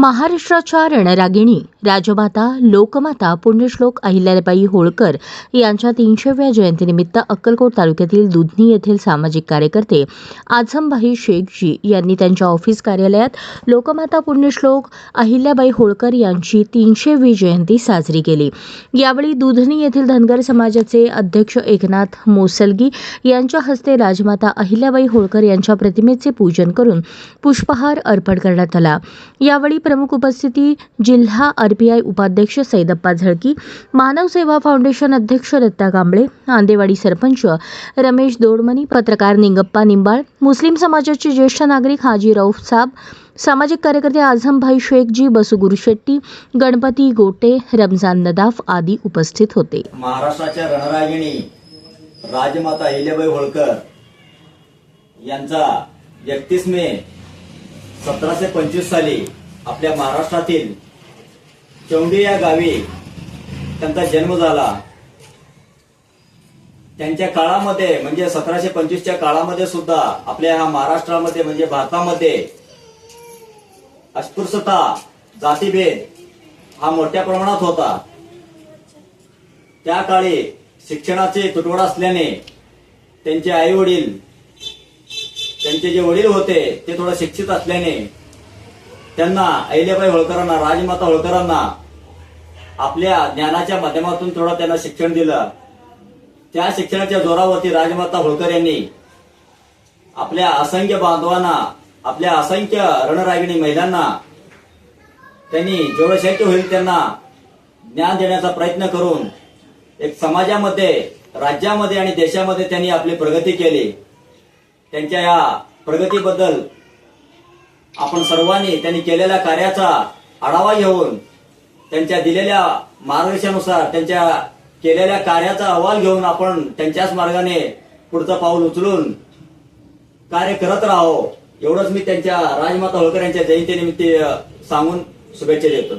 महाराष्ट्राच्या रणरागिणी राजमाता लोकमाता पुण्यश्लोक अहिल्याबाई होळकर यांच्या तीनशेव्या जयंतीनिमित्त अक्कलकोट तालुक्यातील दुधनी येथील सामाजिक कार्यकर्ते आझमभाई शेखजी यांनी त्यांच्या ऑफिस कार्यालयात लोकमाता पुण्यश्लोक अहिल्याबाई होळकर यांची तीनशेवी जयंती साजरी केली. यावेळी दुधनी येथील धनगर समाजाचे अध्यक्ष एकनाथ मोसलगी यांच्या हस्ते राजमाता अहिल्याबाई होळकर यांच्या प्रतिमेचे पूजन करून पुष्पहार अर्पण करण्यात आला. यावेळी प्रमुख उपस्थिती जिल्हा आरपीआय उपाध्यक्ष सैदप्पा झळकी मानव सेवा फाउंडेशन अध्यक्ष दत्ता कांबळे आंदेवाडी सरपंच रमेश दोडमनी पत्रकार निंगप्पा निंबाळ मुस्लिम समाजाचे ज्येष्ठ नागरिक हाजी रौफ साब सामाजिक कार्यकर्ते आझमभाई शेखजी बसुगुरू शेट्टी गणपती गोटे रमजान नदाफ आदी उपस्थित होते. महाराष्ट्राच्या रणरागिणी राजमाता अहिल्याबाई होळकर यांचा एकतीस मे सतराशे पंचवीस साली आपल्या महाराष्ट्रातील चौंडी या गावी त्यांचा जन्म झाला. त्यांच्या काळामध्ये म्हणजे सतराशे पंचवीसच्या काळामध्ये सुद्धा आपल्या ह्या महाराष्ट्रामध्ये म्हणजे भारतामध्ये अस्पृश्यता जातीभेद हा मोठ्या प्रमाणात होता. त्या काळी शिक्षणाचे तुटवडा असल्याने त्यांचे आई वडील त्यांचे जे वडील होते ते थोडं शिक्षित असल्याने त्यांना अहिल्याबाई होळकरांना राजमाता होळकरांना आपल्या ज्ञानाच्या माध्यमातून थोडं त्यांना शिक्षण दिलं. त्या शिक्षणाच्या जोरावरती राजमाता होळकर यांनी आपल्या असंख्य बांधवांना आपल्या असंख्य रणरागिणी महिलांना त्यांनी जेवढं शक्य होईल त्यांना ज्ञान देण्याचा प्रयत्न करून एक समाजामध्ये राज्यामध्ये आणि देशामध्ये त्यांनी आपली प्रगती केली. त्यांच्या या प्रगतीबद्दल आपण सर्वांनी त्यांनी केलेल्या कार्याचा आढावा घेऊन त्यांच्या दिलेल्या मार्गदर्शनानुसार त्यांच्या केलेल्या कार्याचा अहवाल घेऊन आपण त्यांच्याच मार्गाने पुढचं पाऊल उचलून कार्य करत राहो. एवढंच मी त्यांच्या राजमाता होळकर यांच्या जयंतीनिमित्त सांगून शुभेच्छा देतो.